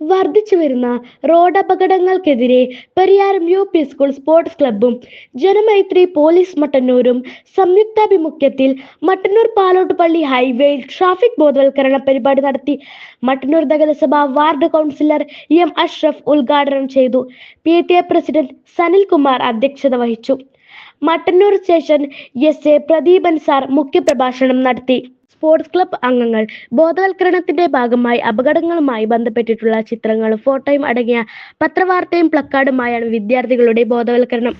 വർദ്ധിച്ചു വരുന്ന റോഡപകടങ്ങൾക്കെതിരെ Pariyaram U P school sports ക്ലബ്ബും Janamaithri police മട്ടന്നൂരും സംയുക്താഭിമുഖ്യത്തിൽ മട്ടന്നൂർ പാലോട്ടുപള്ളി ഹൈവേയിൽ ട്രാഫിക് ബോധവൽക്കരണ പരിപാടി നടത്തി. മട്ടന്നൂർ നഗരസഭ വാർഡ് കൗൺസിലർ എം അഷ്റഫ് ഉദ്ഘാടനം ചെയ്തു. P T A president Sanilkumar അധ്യക്ഷത വഹിച്ചു. Mattannur station S A Pradeepan sir മുഖ്യപ്രഭാഷണം നടത്തി. സ്പോർട്സ് ക്ലബ് അംഗങ്ങൾ ബോധവൽക്കരണത്തിന്റെ ഭാഗമായി അപകടങ്ങളുമായി ബന്ധപ്പെട്ടിട്ടുള്ള ചിത്രങ്ങളും ഫോട്ടോയും അടങ്ങിയ പത്രവാർത്തയും പ്ലക്കാർഡുമായാണ് വിദ്യാർത്ഥികളുടെ ബോധവൽക്കരണം.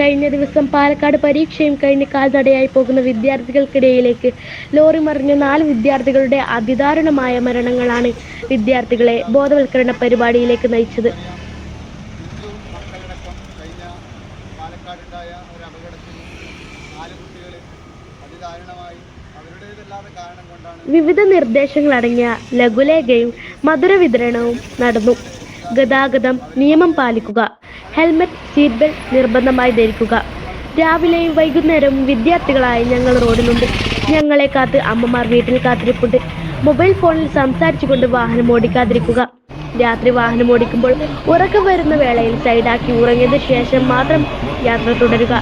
കഴിഞ്ഞ ദിവസം പാലക്കാട് പരീക്ഷയും കഴിഞ്ഞ് കാൽനടയായി പോകുന്ന വിദ്യാർത്ഥികൾക്കിടയിലേക്ക് ലോറി മറിഞ്ഞ നാല് വിദ്യാർത്ഥികളുടെ അതിദാരുണമായ മരണങ്ങളാണ് വിദ്യാർത്ഥികളെ ബോധവൽക്കരണ പരിപാടിയിലേക്ക് നയിച്ചത്. അതിദാരുണമായി വിവിധ നിർദ്ദേശങ്ങളടങ്ങിയ ലഘുലേഖയും മധുര വിതരണവും നടന്നു. ഗതാഗതം നിയമം പാലിക്കുക ഹെൽമറ്റ് സീറ്റ് ബെൽറ്റ് നിർബന്ധമായി ധരിക്കുക. രാവിലെയും വൈകുന്നേരവും വിദ്യാർത്ഥികളായി ഞങ്ങൾ റോഡിലുണ്ട് ഞങ്ങളെ കാത്ത് അമ്മമാർ വീട്ടിൽ കാത്തിരിപ്പുണ്ട്. മൊബൈൽ ഫോണിൽ സംസാരിച്ചുകൊണ്ട് വാഹനം ഓടിക്കാതിരിക്കുക. രാത്രി വാഹനം ഓടിക്കുമ്പോൾ ഉറക്കം വരുന്ന വേളയിൽ സൈഡാക്കി ഉറങ്ങിയതിനു ശേഷം മാത്രം യാത്ര തുടരുക.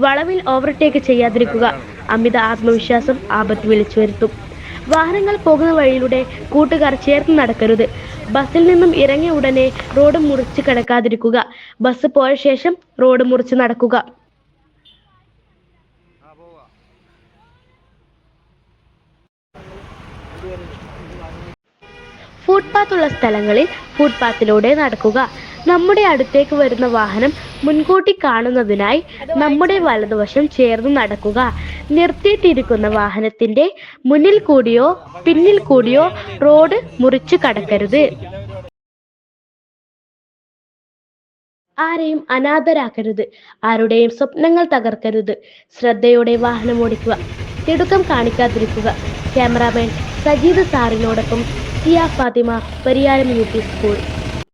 വളവിൽ ഓവർടേക്ക് ചെയ്യാതിരിക്കുക. അമിത ആത്മവിശ്വാസം ആപത്ത് വിളിച്ചു വരുത്തും വാഹനങ്ങൾ പോകുന്ന വഴിയിലൂടെ കൂട്ടുകാർ ചേർന്ന് നടക്കരുത്. ബസ്സിൽ നിന്നും ഇറങ്ങിയ ഉടനെ റോഡ് മുറിച്ച് കിടക്കാതിരിക്കുക. ബസ് പോയ ശേഷം റോഡ് മുറിച്ച് നടക്കുക. ഫുട്പാത്ത് ഉള്ള സ്ഥലങ്ങളിൽ ഫുട്പാത്തിലൂടെ നടക്കുക. നമ്മുടെ അടുത്തേക്ക് വരുന്ന വാഹനം മുൻകൂട്ടി കാണുന്നതിനായി നമ്മുടെ വലതുവശം ചേർന്ന് നടക്കുക. നിർത്തിയിട്ടിരിക്കുന്ന വാഹനത്തിന്റെ മുന്നിൽ കൂടിയോ പിന്നിൽ കൂടിയോ റോഡ് മുറിച്ചു കടക്കരുത്. ആരെയും അനാഥരാക്കരുത്. ആരുടെയും സ്വപ്നങ്ങൾ തകർക്കരുത്. ശ്രദ്ധയോടെ വാഹനം ഓടിക്കുക. തിടുക്കം കാണിക്കാതിരിക്കുക. Cameraman Sajeed സാറിനോടൊപ്പം Siya Fathima Pariyaram U P school.